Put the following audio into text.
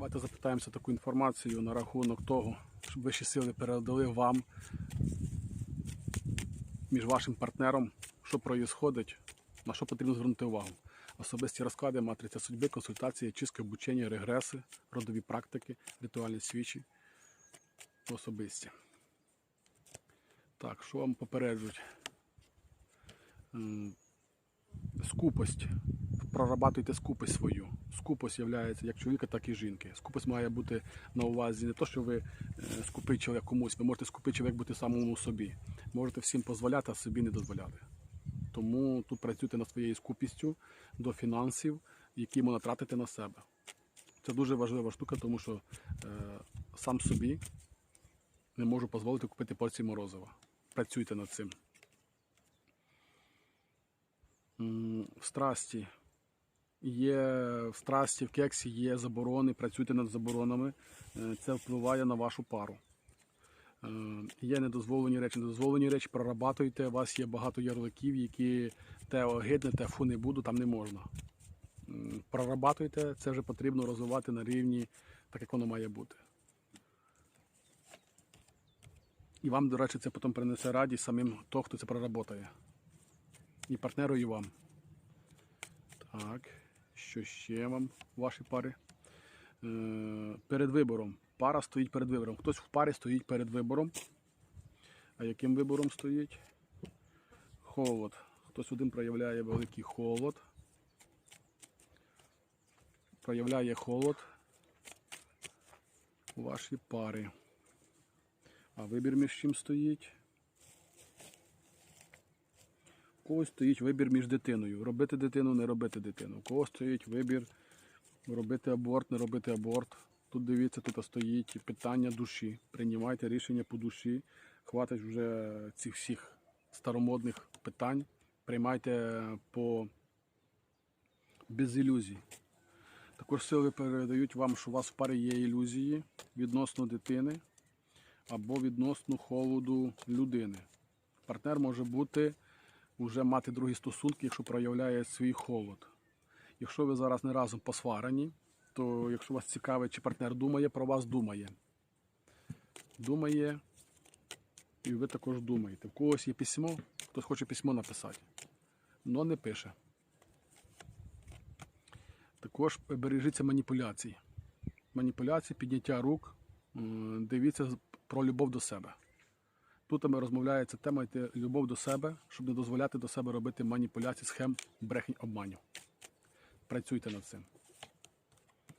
Давайте запитаємося таку інформацію на рахунок того, щоб вищі сили передали вам між вашим партнером, що проїсходить, на що потрібно звернути увагу. Особисті розклади, матриця судьби, консультації, чистки обучення, регреси, родові практики, ритуальні свічі, особисті. Так, що вам попереджують? Скупость. Прорабатуйте скупость свою. Скупость є як чоловіка, так і жінки. Скупость має бути на увазі не то, що ви е, скупий чоловік комусь, ви можете скупий чоловік бути самому собі. Можете всім дозволяти, а собі не дозволяти. Тому тут працюйте над своєю скупістю до фінансів, які можна тратити на себе. Це дуже важлива штука, тому що е, сам собі не можу дозволити купити порцію морозива. Працюйте над цим. Страсті. Є в страсті, в кексі є заборони, працюйте над заборонами. Е, Це впливає на вашу пару. Е, Є недозволені речі, недозволені речі прорабатуйте. У вас є багато ярликів, які те огидне, те фу не буду, там не можна. Прорабатуйте, це вже потрібно розвивати на рівні, так як воно має бути. І вам, до речі, це потім принесе радість самим то, хто це проработає. І партнеру, і вам. Так, що ще вам в вашій парі? Е, перед вибором. Пара стоїть перед вибором. Хтось в парі стоїть перед вибором. А яким вибором стоїть? Холод. Хтось один проявляє великий холод. Проявляє холод у вашій парі. А вибір між чим стоїть? У когось стоїть вибір між дитиною. Робити дитину, не робити дитину. У когось стоїть вибір робити аборт, не робити аборт. Тут дивіться, тут стоїть питання душі. Приймайте рішення по душі. Хватить вже цих всіх старомодних питань. Приймайте по без ілюзій. Також сили передають вам, що у вас в парі є ілюзії відносно дитини або відносно холоду людини. Партнер може бути вже мати другі стосунки, якщо проявляє свій холод. Якщо ви зараз не разом посварені, то якщо вас цікавить, чи партнер думає, про вас думає. Думає, і ви також думаєте. В когось є письмо, хтось хоче письмо написати, але не пише. Також бережіться маніпуляцій. Маніпуляції, підняття рук, дивіться про любов до себе. Тут розмовляється тема йти любов до себе, щоб не дозволяти до себе робити маніпуляції, схем, брехень, обманів. Працюйте над цим.